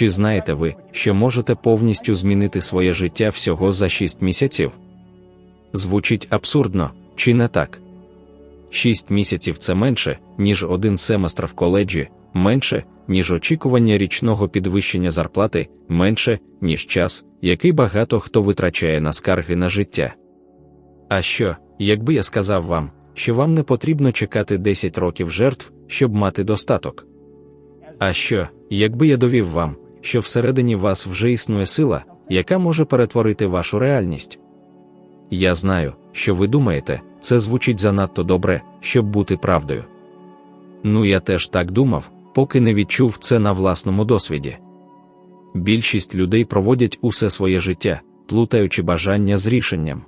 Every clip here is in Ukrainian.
Чи знаєте ви, що можете повністю змінити своє життя всього за 6 місяців? Звучить абсурдно, чи не так? 6 місяців це менше, ніж один семестр в коледжі, менше, ніж очікування річного підвищення зарплати, менше, ніж час, який багато хто витрачає на скарги на життя. А що, якби я сказав вам, що вам не потрібно чекати 10 років жертв, щоб мати достаток? А що, якби я довів вам, що всередині вас вже існує сила, яка може перетворити вашу реальність? Я знаю, що ви думаєте, це звучить занадто добре, щоб бути правдою. Ну я теж так думав, поки не відчув це на власному досвіді. Більшість людей проводять усе своє життя, плутаючи бажання з рішенням.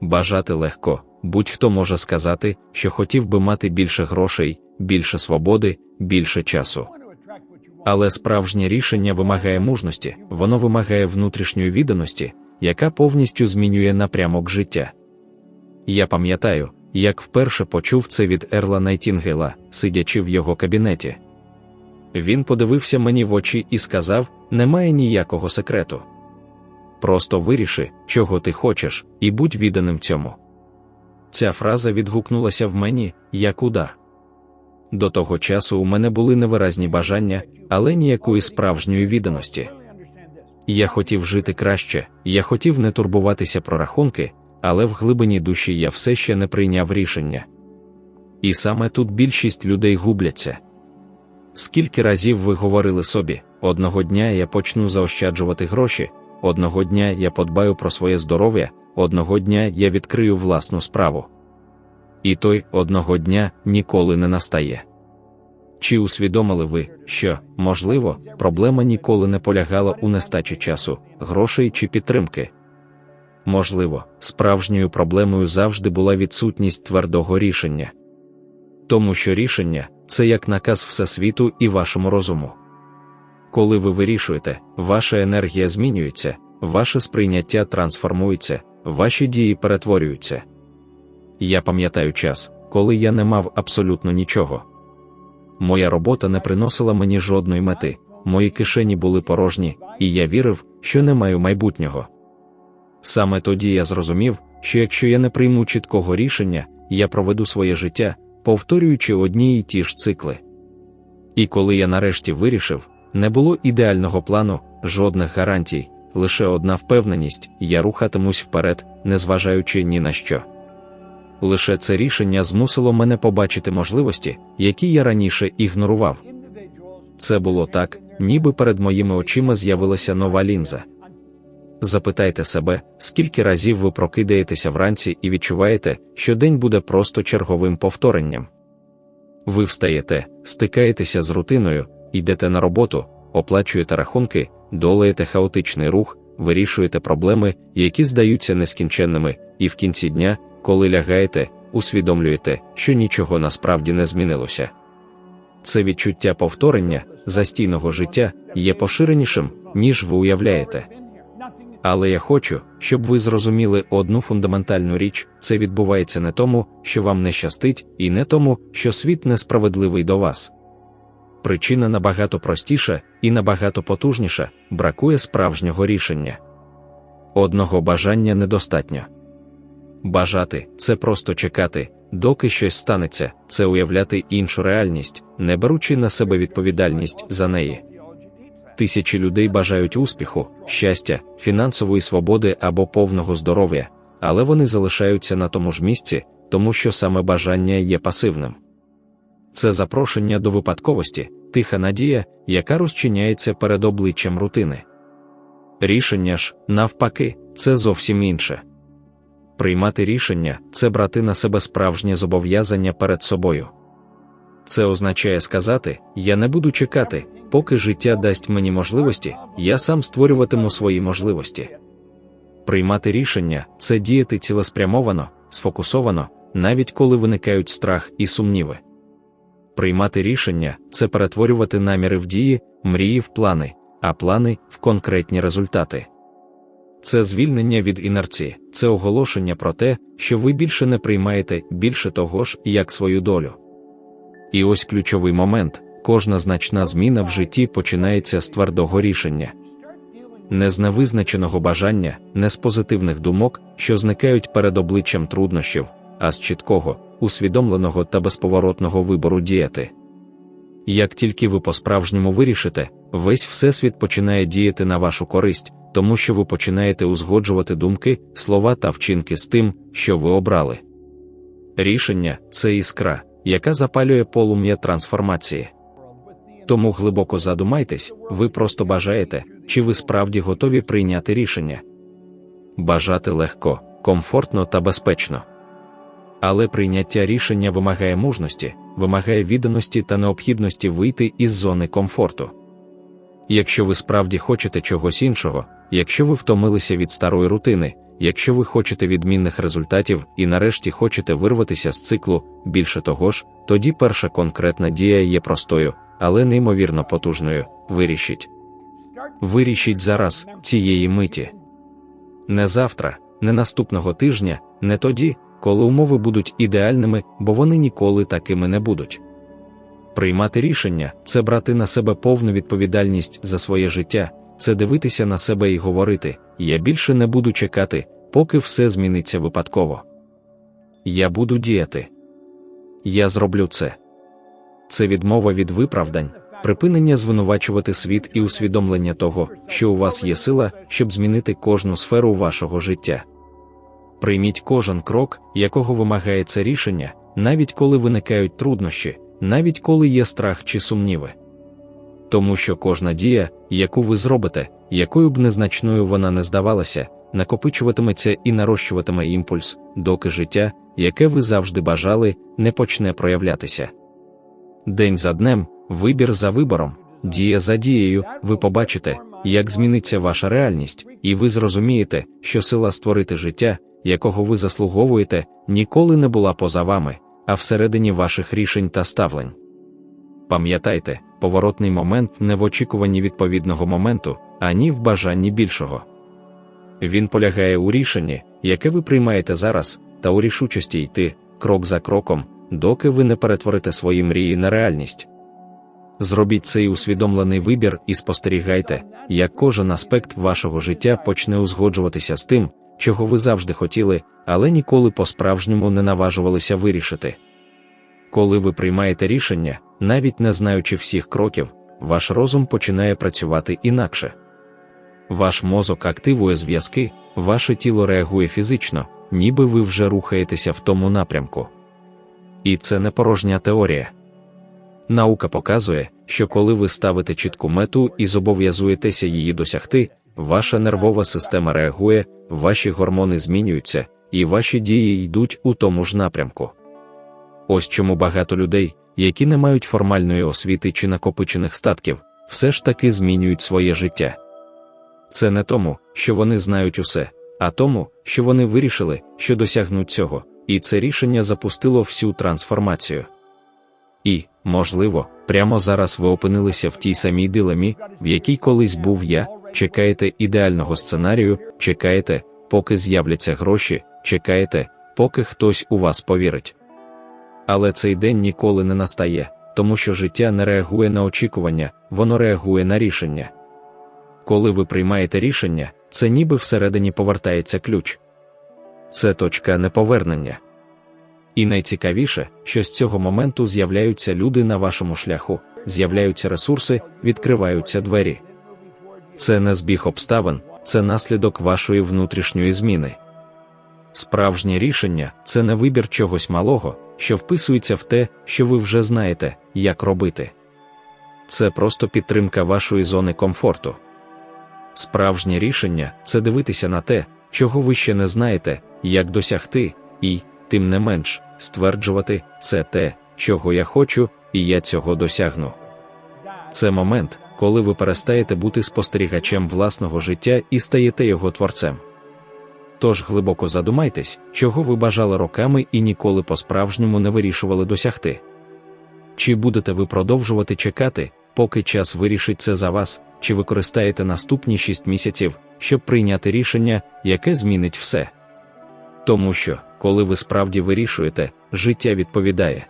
Бажати легко, будь-хто може сказати, що хотів би мати більше грошей, більше свободи, більше часу. Але справжнє рішення вимагає мужності, воно вимагає внутрішньої відданості, яка повністю змінює напрямок життя. Я пам'ятаю, як вперше почув це від Ерла Найтінгела, сидячи в його кабінеті. Він подивився мені в очі і сказав: немає ніякого секрету. Просто виріши, чого ти хочеш, і будь відданим цьому. Ця фраза відгукнулася в мені як удар. До того часу у мене були невиразні бажання, але ніякої справжньої відданості. Я хотів жити краще, я хотів не турбуватися про рахунки, але в глибині душі я все ще не прийняв рішення. І саме тут більшість людей губляться. Скільки разів ви говорили собі, одного дня я почну заощаджувати гроші, одного дня я подбаю про своє здоров'я, одного дня я відкрию власну справу. І той одного дня ніколи не настає. Чи усвідомили ви, що, можливо, проблема ніколи не полягала у нестачі часу, грошей чи підтримки? Можливо, справжньою проблемою завжди була відсутність твердого рішення. Тому що рішення це як наказ Всесвіту і вашому розуму. Коли ви вирішуєте, ваша енергія змінюється, ваше сприйняття трансформується, ваші дії перетворюються. Я пам'ятаю час, коли я не мав абсолютно нічого. Моя робота не приносила мені жодної мети, мої кишені були порожні, і я вірив, що не маю майбутнього. Саме тоді я зрозумів, що якщо я не прийму чіткого рішення, я проведу своє життя, повторюючи одні й ті ж цикли. І коли я нарешті вирішив, не було ідеального плану, жодних гарантій, лише одна впевненість, я рухатимусь вперед, незважаючи ні на що. Лише це рішення змусило мене побачити можливості, які я раніше ігнорував. Це було так, ніби перед моїми очима з'явилася нова лінза. Запитайте себе, скільки разів ви прокидаєтеся вранці і відчуваєте, що день буде просто черговим повторенням. Ви встаєте, стикаєтеся з рутиною, йдете на роботу, оплачуєте рахунки, долаєте хаотичний рух, вирішуєте проблеми, які здаються нескінченними, і в кінці дня, коли лягаєте, усвідомлюєте, що нічого насправді не змінилося. Це відчуття повторення, застійного життя є поширенішим, ніж ви уявляєте. Але я хочу, щоб ви зрозуміли одну фундаментальну річ: це відбувається не тому, що вам не щастить, і не тому, що світ несправедливий до вас. Причина набагато простіша і набагато потужніша бракує справжнього рішення. Одного бажання недостатньо. Бажати це просто чекати, доки щось станеться, це уявляти іншу реальність, не беручи на себе відповідальність за неї. Тисячі людей бажають успіху, щастя, фінансової свободи або повного здоров'я, але вони залишаються на тому ж місці, тому що саме бажання є пасивним. Це запрошення до випадковості, тиха надія, яка розчиняється перед обличчям рутини. Рішення ж, навпаки, це зовсім інше. Приймати рішення це брати на себе справжнє зобов'язання перед собою. Це означає сказати: я не буду чекати, поки життя дасть мені можливості, я сам створюватиму свої можливості. Приймати рішення це діяти цілеспрямовано, сфокусовано, навіть коли виникають страх і сумніви. Приймати рішення це перетворювати наміри в дії, мрії в плани, а плани в конкретні результати. Це звільнення від інерції, це оголошення про те, що ви більше не приймаєте більше того ж, як свою долю. І ось ключовий момент кожна значна зміна в житті починається з твердого рішення. Не з невизначеного бажання, не з позитивних думок, що зникають перед обличчям труднощів, а з чіткого, усвідомленого та безповоротного вибору діяти. Як тільки ви по-справжньому вирішите, весь всесвіт починає діяти на вашу користь, тому що ви починаєте узгоджувати думки, слова та вчинки з тим, що ви обрали. Рішення це іскра, яка запалює полум'я трансформації. Тому глибоко задумайтесь, ви просто бажаєте, чи ви справді готові прийняти рішення. Бажати легко, комфортно та безпечно. Але прийняття рішення вимагає мужності, вимагає відданості та необхідності вийти із зони комфорту. Якщо ви справді хочете чогось іншого, якщо ви втомилися від старої рутини, якщо ви хочете відмінних результатів і нарешті хочете вирватися з циклу, більше того ж, тоді перша конкретна дія є простою, але неймовірно потужною. Вирішіть. Вирішіть зараз, цієї миті. Не завтра, не наступного тижня, не тоді, коли умови будуть ідеальними, бо вони ніколи такими не будуть. Приймати рішення це брати на себе повну відповідальність за своє життя, це дивитися на себе і говорити: я більше не буду чекати, поки все зміниться випадково. Я буду діяти. Я зроблю це. Це відмова від виправдань, припинення звинувачувати світ і усвідомлення того, що у вас є сила, щоб змінити кожну сферу вашого життя. Прийміть кожен крок, якого вимагає це рішення, навіть коли виникають труднощі, навіть коли є страх чи сумніви. Тому що кожна дія, яку ви зробите, якою б незначною вона не здавалася, накопичуватиметься і нарощуватиме імпульс, доки життя, яке ви завжди бажали, не почне проявлятися. День за днем, вибір за вибором, дія за дією, ви побачите, як зміниться ваша реальність, і ви зрозумієте, що сила створити життя, якого ви заслуговуєте, ніколи не була поза вами, а всередині ваших рішень та ставлень. Пам'ятайте, поворотний момент не в очікуванні відповідного моменту, ані в бажанні більшого. Він полягає у рішенні, яке ви приймаєте зараз, та у рішучості йти, крок за кроком, доки ви не перетворите свої мрії на реальність. Зробіть цей усвідомлений вибір і спостерігайте, як кожен аспект вашого життя почне узгоджуватися з тим, чого ви завжди хотіли, але ніколи по-справжньому не наважувалися вирішити. Коли ви приймаєте рішення, навіть не знаючи всіх кроків, ваш розум починає працювати інакше. Ваш мозок активує зв'язки, ваше тіло реагує фізично, ніби ви вже рухаєтеся в тому напрямку. І це не порожня теорія. Наука показує, що коли ви ставите чітку мету і зобов'язуєтеся її досягти, ваша нервова система реагує, ваші гормони змінюються, і ваші дії йдуть у тому ж напрямку. Ось чому багато людей, які не мають формальної освіти чи накопичених статків, все ж таки змінюють своє життя. Це не тому, що вони знають усе, а тому, що вони вирішили, що досягнуть цього, і це рішення запустило всю трансформацію. І, можливо, прямо зараз ви опинилися в тій самій дилемі, в якій колись був я, чекаєте ідеального сценарію, чекаєте, поки з'являться гроші, чекаєте, поки хтось у вас повірить. Але цей день ніколи не настає, тому що життя не реагує на очікування, воно реагує на рішення. Коли ви приймаєте рішення, це ніби всередині повертається ключ. Це точка неповернення. І найцікавіше, що з цього моменту з'являються люди на вашому шляху, з'являються ресурси, відкриваються двері. Це не збіг обставин, це наслідок вашої внутрішньої зміни. Справжнє рішення це не вибір чогось малого, що вписується в те, що ви вже знаєте, як робити. Це просто підтримка вашої зони комфорту. Справжнє рішення це дивитися на те, чого ви ще не знаєте, як досягти, і, тим не менш, стверджувати це те, чого я хочу, і я цього досягну. Це момент, коли ви перестаєте бути спостерігачем власного життя і стаєте його творцем. Тож глибоко задумайтесь, чого ви бажали роками і ніколи по-справжньому не вирішували досягти. Чи будете ви продовжувати чекати, поки час вирішить це за вас, чи використаєте наступні 6 місяців, щоб прийняти рішення, яке змінить все? Тому що, коли ви справді вирішуєте, життя відповідає.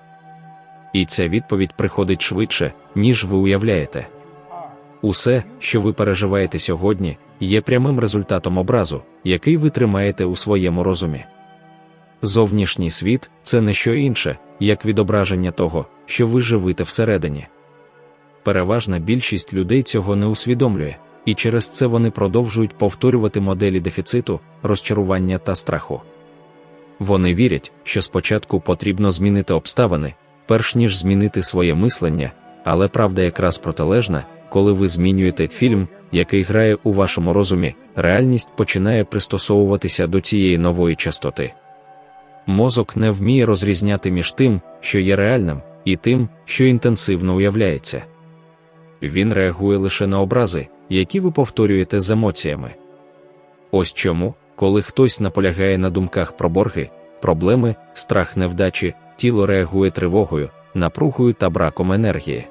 і ця відповідь приходить швидше, ніж ви уявляєте. Усе, що ви переживаєте сьогодні, є прямим результатом образу, який ви тримаєте у своєму розумі. Зовнішній світ це не що інше, як відображення того, що ви живете всередині. Переважна більшість людей цього не усвідомлює, і через це вони продовжують повторювати моделі дефіциту, розчарування та страху. Вони вірять, що спочатку потрібно змінити обставини, перш ніж змінити своє мислення, але правда якраз протилежна, коли ви змінюєте фільм, який грає у вашому розумі, реальність починає пристосовуватися до цієї нової частоти. Мозок не вміє розрізняти між тим, що є реальним, і тим, що інтенсивно уявляється. Він реагує лише на образи, які ви повторюєте з емоціями. Ось чому, коли хтось наполягає на думках про борги, проблеми, страх невдачі, тіло реагує тривогою, напругою та браком енергії.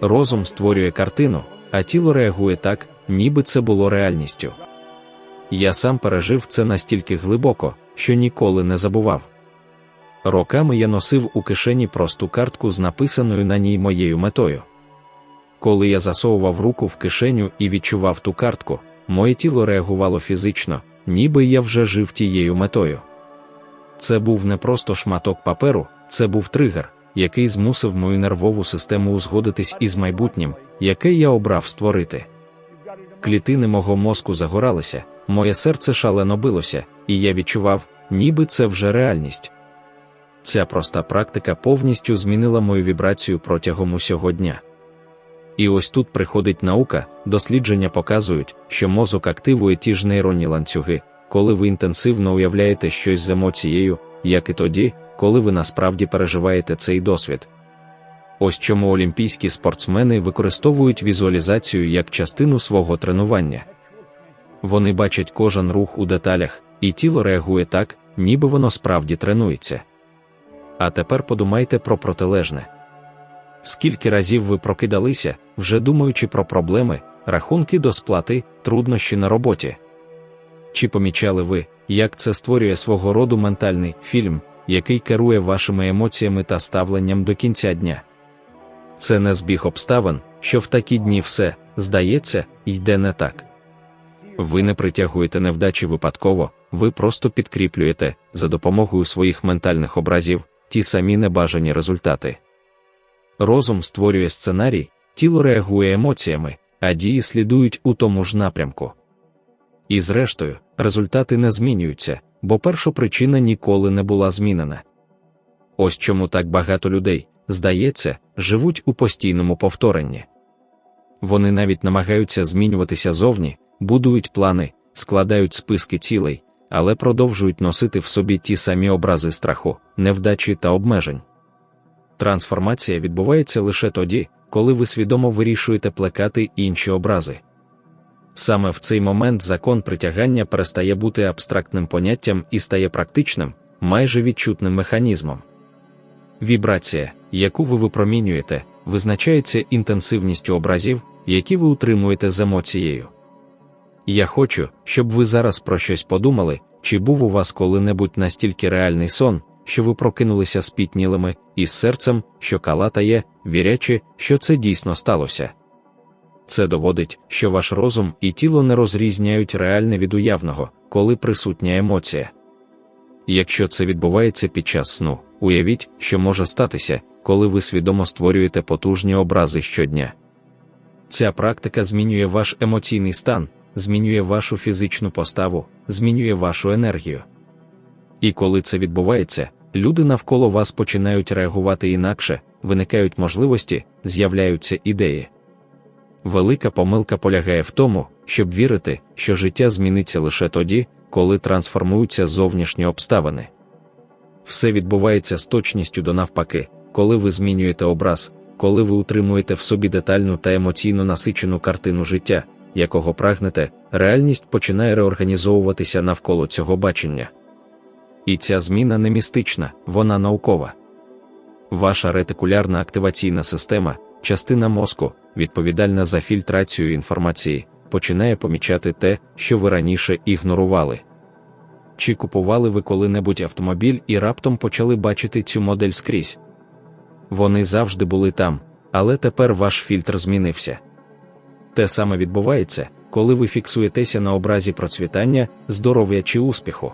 Розум створює картину, а тіло реагує так, ніби це було реальністю. Я сам пережив це настільки глибоко, що ніколи не забував. Роками я носив у кишені просту картку з написаною на ній моєю метою. Коли я засовував руку в кишеню і відчував ту картку, моє тіло реагувало фізично, ніби я вже жив тією метою. Це був не просто шматок паперу, це був тригер, який змусив мою нервову систему узгодитись із майбутнім, яке я обрав створити. Клітини мого мозку загоралися, моє серце шалено билося, і я відчував, ніби це вже реальність. Ця проста практика повністю змінила мою вібрацію протягом усього дня. І ось тут приходить наука, дослідження показують, що мозок активує ті ж нейронні ланцюги, коли ви інтенсивно уявляєте щось з емоцією, як і тоді, коли ви насправді переживаєте цей досвід. Ось чому олімпійські спортсмени використовують візуалізацію як частину свого тренування. Вони бачать кожен рух у деталях, і тіло реагує так, ніби воно справді тренується. А тепер подумайте про протилежне. Скільки разів ви прокидалися, вже думаючи про проблеми, рахунки до сплати, труднощі на роботі? Чи помічали ви, як це створює свого роду ментальний фільм, який керує вашими емоціями та ставленням до кінця дня? Це не збіг обставин, що в такі дні все, здається, йде не так. Ви не притягуєте невдачі випадково, ви просто підкріплюєте за допомогою своїх ментальних образів ті самі небажані результати. Розум створює сценарій, тіло реагує емоціями, а дії слідують у тому ж напрямку. І зрештою, результати не змінюються, бо першопричина ніколи не була змінена. Ось чому так багато людей, здається, живуть у постійному повторенні. Вони навіть намагаються змінюватися зовні, будують плани, складають списки цілей, але продовжують носити в собі ті самі образи страху, невдачі та обмежень. Трансформація відбувається лише тоді, коли ви свідомо вирішуєте плекати інші образи. Саме в цей момент закон притягання перестає бути абстрактним поняттям і стає практичним, майже відчутним механізмом. Вібрація, яку ви випромінюєте, визначається інтенсивністю образів, які ви утримуєте з емоцією. Я хочу, щоб ви зараз про щось подумали, чи був у вас коли-небудь настільки реальний сон, що ви прокинулися спітнілими, із серцем, що калатає, вірячи, що це дійсно сталося. Це доводить, що ваш розум і тіло не розрізняють реальне від уявного, коли присутня емоція. Якщо це відбувається під час сну, уявіть, що може статися, коли ви свідомо створюєте потужні образи щодня. Ця практика змінює ваш емоційний стан, змінює вашу фізичну поставу, змінює вашу енергію. І коли це відбувається, люди навколо вас починають реагувати інакше, виникають можливості, з'являються ідеї. Велика помилка полягає в тому, щоб вірити, що життя зміниться лише тоді, коли трансформуються зовнішні обставини. Все відбувається з точністю до навпаки, коли ви змінюєте образ, коли ви утримуєте в собі детальну та емоційно насичену картину життя, якого прагнете, реальність починає реорганізовуватися навколо цього бачення. І ця зміна не містична, вона наукова. Ваша ретикулярна активаційна система, частина мозку, відповідальна за фільтрацію інформації, починає помічати те, що ви раніше ігнорували. Чи купували ви коли-небудь автомобіль і раптом почали бачити цю модель скрізь? вони завжди були там, але тепер ваш фільтр змінився. Те саме відбувається, коли ви фіксуєтеся на образі процвітання, здоров'я чи успіху.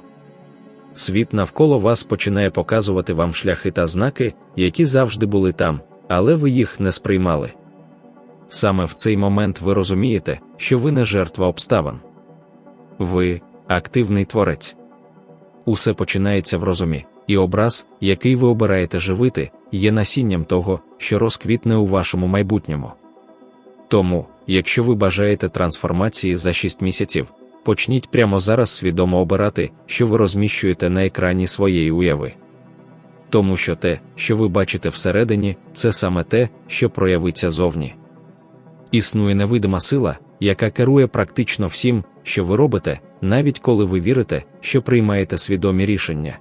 Світ навколо вас починає показувати вам шляхи та знаки, які завжди були там, але ви їх не сприймали. Саме в цей момент ви розумієте, що ви не жертва обставин. Ви активний творець. Усе починається в розумі, і образ, який ви обираєте живити, є насінням того, що розквітне у вашому майбутньому. Тому, якщо ви бажаєте трансформації за 6 місяців, почніть прямо зараз свідомо обирати, що ви розміщуєте на екрані своєї уяви. Тому що те, що ви бачите всередині, це саме те, що проявиться зовні. Існує невидима сила, яка керує практично всім, що ви робите, навіть коли ви вірите, що приймаєте свідомі рішення.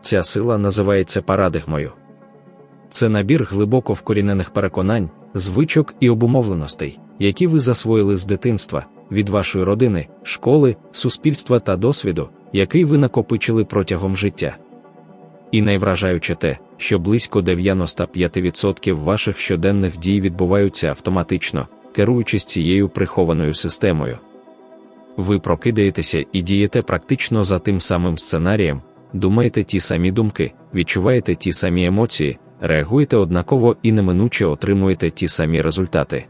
Ця сила називається парадигмою. Це набір глибоко вкорінених переконань, звичок і обумовленостей, які ви засвоїли з дитинства, від вашої родини, школи, суспільства та досвіду, який ви накопичили протягом життя. І найвражаюче те, що близько 95% ваших щоденних дій відбуваються автоматично, керуючись цією прихованою системою. Ви прокидаєтеся і дієте практично за тим самим сценарієм, думаєте ті самі думки, відчуваєте ті самі емоції, реагуєте однаково і неминуче отримуєте ті самі результати.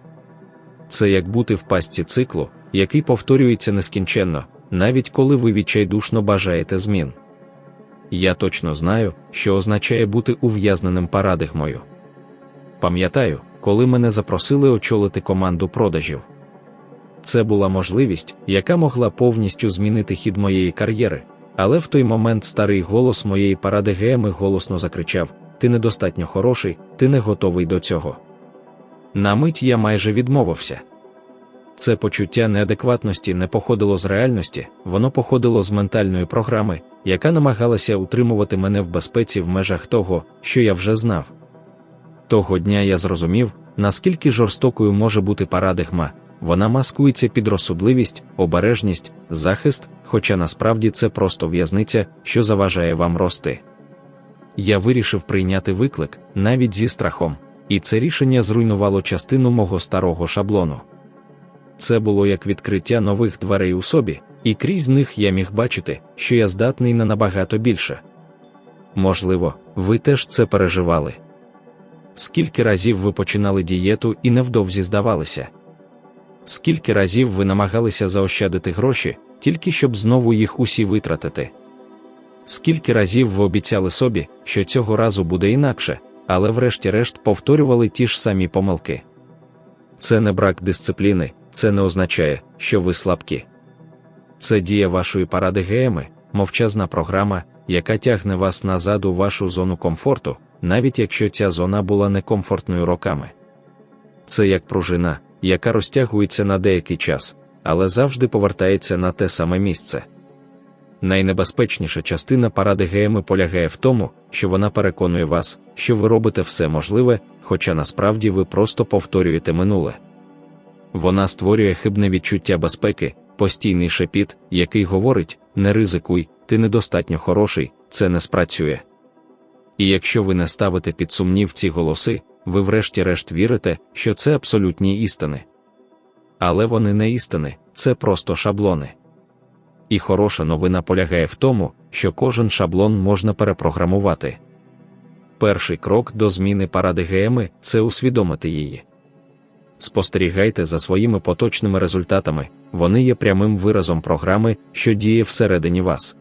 Це як бути в пастці циклу, який повторюється нескінченно, навіть коли ви відчайдушно бажаєте змін. Я точно знаю, що означає бути ув'язненим парадигмою. Пам'ятаю, коли мене запросили очолити команду продажів. Це була можливість, яка могла повністю змінити хід моєї кар'єри, але в той момент старий голос моєї парадигеми голосно закричав: Ти недостатньо хороший, ти не готовий до цього. На мить я майже відмовився. Це почуття неадекватності не походило з реальності, воно походило з ментальної програми, яка намагалася утримувати мене в безпеці в межах того, що я вже знав. Того дня я зрозумів, наскільки жорстокою може бути парадигма, вона маскується під розсудливість, обережність, захист, хоча насправді це просто в'язниця, що заважає вам рости. Я вирішив прийняти виклик навіть зі страхом, і це рішення зруйнувало частину мого старого шаблону. Це було як відкриття нових дверей у собі, і крізь них я міг бачити, що я здатний на набагато більше. Можливо, ви теж це переживали. Скільки разів ви починали дієту і невдовзі здавалися? Скільки разів ви намагалися заощадити гроші, тільки щоб знову їх усі витратити? Скільки разів ви обіцяли собі, що цього разу буде інакше, але врешті-решт повторювали ті ж самі помилки? Це не брак дисципліни, це не означає, що ви слабкі. Це дія вашої парадигеми, мовчазна програма, яка тягне вас назад у вашу зону комфорту, навіть якщо ця зона була некомфортною роками. Це як пружина, яка розтягується на деякий час, але завжди повертається на те саме місце. Найнебезпечніша частина парадигеми полягає в тому, що вона переконує вас, що ви робите все можливе, хоча насправді ви просто повторюєте минуле. Вона створює хибне відчуття безпеки, постійний шепіт, який говорить: не ризикуй, ти недостатньо хороший, це не спрацює. І якщо ви не ставите під сумнів ці голоси, ви врешті-решт вірите, що це абсолютні істини. Але вони не істини, це просто шаблони. І хороша новина полягає в тому, що кожен шаблон можна перепрограмувати. Перший крок до зміни парадигеми це усвідомити її. Спостерігайте за своїми поточними результатами, вони є прямим виразом програми, що діє всередині вас.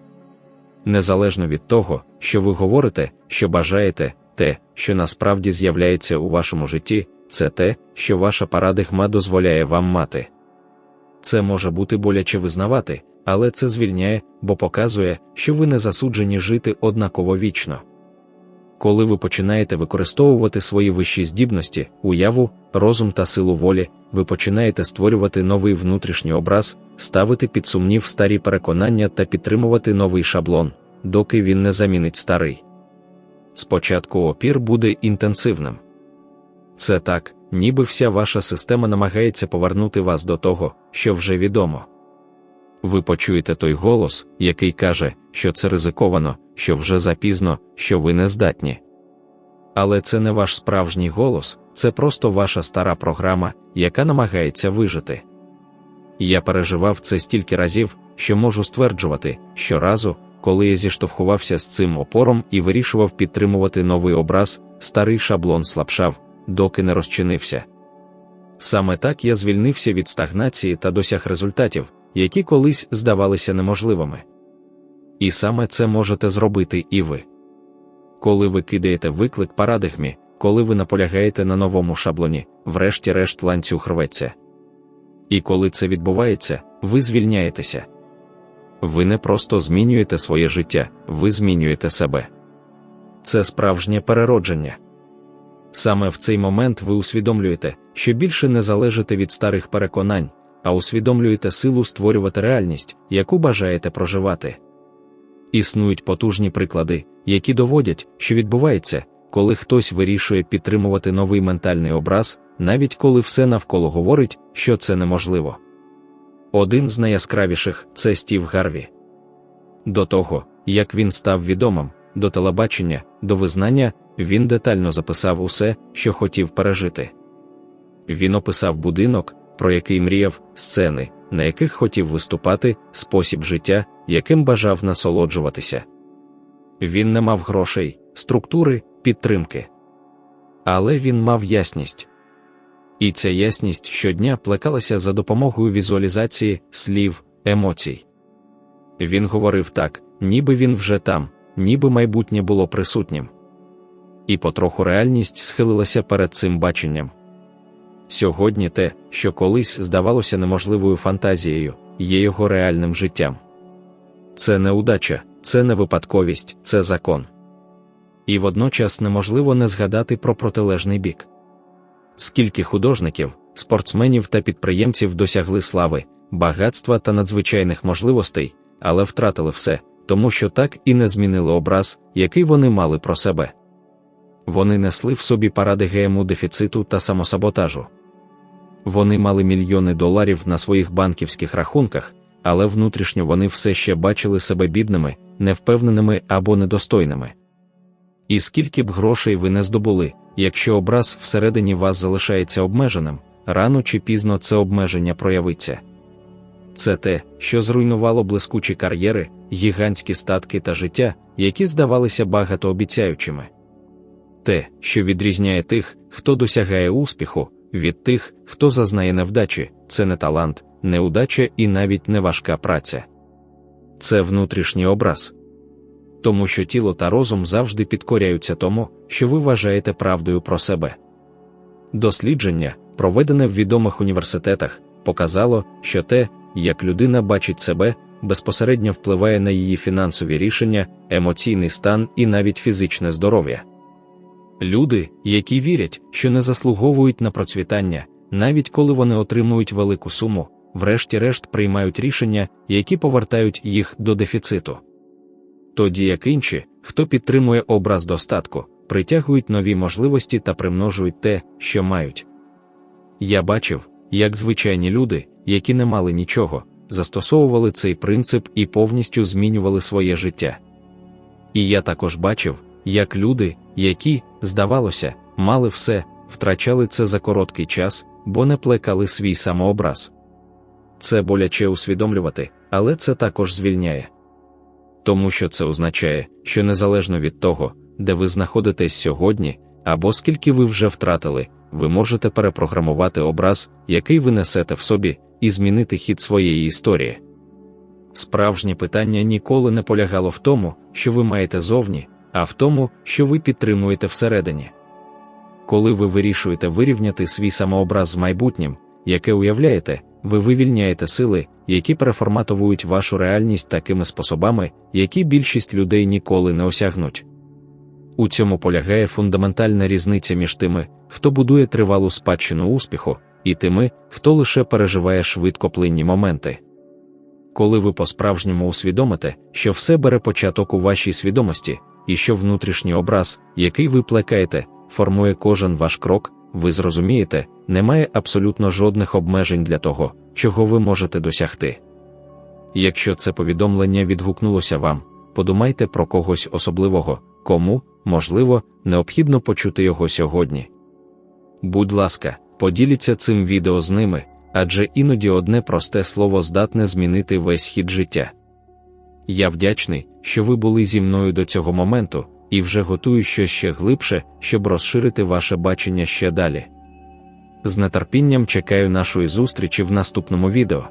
Незалежно від того, що ви говорите, що бажаєте, те, що насправді з'являється у вашому житті, це те, що ваша парадигма дозволяє вам мати. Це може бути боляче визнавати, але це звільняє, бо показує, що ви не засуджені жити однаково вічно. Коли ви починаєте використовувати свої вищі здібності, уяву, розум та силу волі, ви починаєте створювати новий внутрішній образ, ставити під сумнів старі переконання та підтримувати новий шаблон, доки він не замінить старий. Спочатку опір буде інтенсивним. Це так, ніби вся ваша система намагається повернути вас до того, що вже відомо. Ви почуєте той голос, який каже, що це ризиковано, що вже запізно, що ви не здатні. Але це не ваш справжній голос, це просто ваша стара програма, яка намагається вижити. Я переживав це стільки разів, що можу стверджувати, що разу, коли я зіштовхувався з цим опором і вирішував підтримувати новий образ, старий шаблон слабшав, доки не розчинився. Саме так я звільнився від стагнації та досяг результатів, які колись здавалися неможливими. І саме це можете зробити і ви. Коли ви кидаєте виклик парадигмі, коли ви наполягаєте на новому шаблоні, врешті-решт ланцюг рветься. І коли це відбувається, ви звільняєтеся. Ви не просто змінюєте своє життя, ви змінюєте себе. Це справжнє переродження. Саме в цей момент ви усвідомлюєте, що більше не залежите від старих переконань, а усвідомлюєте силу створювати реальність, яку бажаєте проживати. Існують потужні приклади, які доводять, що відбувається, коли хтось вирішує підтримувати новий ментальний образ, навіть коли все навколо говорить, що це неможливо. Один з найяскравіших це Стів Гарві. До того, як він став відомим, до телебачення, до визнання, він детально записав усе, що хотів пережити. Він описав будинок, про який мріяв, сцени, на яких хотів виступати, спосіб життя, яким бажав насолоджуватися. Він не мав грошей, структури, підтримки. Але він мав ясність. І ця ясність щодня плекалася за допомогою візуалізації, слів, емоцій. Він говорив так, ніби він вже там, ніби майбутнє було присутнім. І потроху реальність схилилася перед цим баченням. Сьогодні те, що колись здавалося неможливою фантазією, є його реальним життям. Це не удача, це не випадковість, це закон. І водночас неможливо не згадати про протилежний бік. Скільки художників, спортсменів та підприємців досягли слави, багатства та надзвичайних можливостей, але втратили все, тому що так і не змінили образ, який вони мали про себе. Вони несли в собі паради ГМУ дефіциту та самосаботажу. Вони мали мільйони доларів на своїх банківських рахунках, але внутрішньо вони все ще бачили себе бідними, невпевненими або недостойними. І скільки б грошей ви не здобули, якщо образ всередині вас залишається обмеженим, рано чи пізно це обмеження проявиться. Це те, що зруйнувало блискучі кар'єри, гігантські статки та життя, які здавалися багатообіцяючими. Те, що відрізняє тих, хто досягає успіху, від тих, хто зазнає невдачі, це не талант, неудача і навіть не важка праця. Це внутрішній образ. Тому що тіло та розум завжди підкоряються тому, що ви вважаєте правдою про себе. Дослідження, проведене в відомих університетах, показало, що те, як людина бачить себе, безпосередньо впливає на її фінансові рішення, емоційний стан і навіть фізичне здоров'я. Люди, які вірять, що не заслуговують на процвітання, навіть коли вони отримують велику суму, врешті-решт приймають рішення, які повертають їх до дефіциту. Тоді як інші, хто підтримує образ достатку, притягують нові можливості та примножують те, що мають. Я бачив, як звичайні люди, які не мали нічого, застосовували цей принцип і повністю змінювали своє життя. І я також бачив, як люди, які, здавалося, мали все, втрачали це за короткий час, бо не плекали свій самообраз. Це боляче усвідомлювати, але це також звільняє. Тому що це означає, що незалежно від того, де ви знаходитесь сьогодні, або скільки ви вже втратили, ви можете перепрограмувати образ, який ви несете в собі, і змінити хід своєї історії. Справжнє питання ніколи не полягало в тому, що ви маєте зовні, а в тому, що ви підтримуєте всередині. Коли ви вирішуєте вирівняти свій самообраз з майбутнім, яке уявляєте, ви вивільняєте сили, які переформатовують вашу реальність такими способами, які більшість людей ніколи не осягнуть. У цьому полягає фундаментальна різниця між тими, хто будує тривалу спадщину успіху, і тими, хто лише переживає швидкоплинні моменти. Коли ви по-справжньому усвідомите, що все бере початок у вашій свідомості, і що внутрішній образ, який ви плекаєте, формує кожен ваш крок, ви зрозумієте, немає абсолютно жодних обмежень для того, чого ви можете досягти. Якщо це повідомлення відгукнулося вам, подумайте про когось особливого, кому, можливо, необхідно почути його сьогодні. Будь ласка, поділіться цим відео з ними, адже іноді одне просте слово здатне змінити весь хід життя. Я вдячний, що ви були зі мною до цього моменту, і вже готую щось ще глибше, щоб розширити ваше бачення ще далі. З нетерпінням чекаю нашої зустрічі в наступному відео.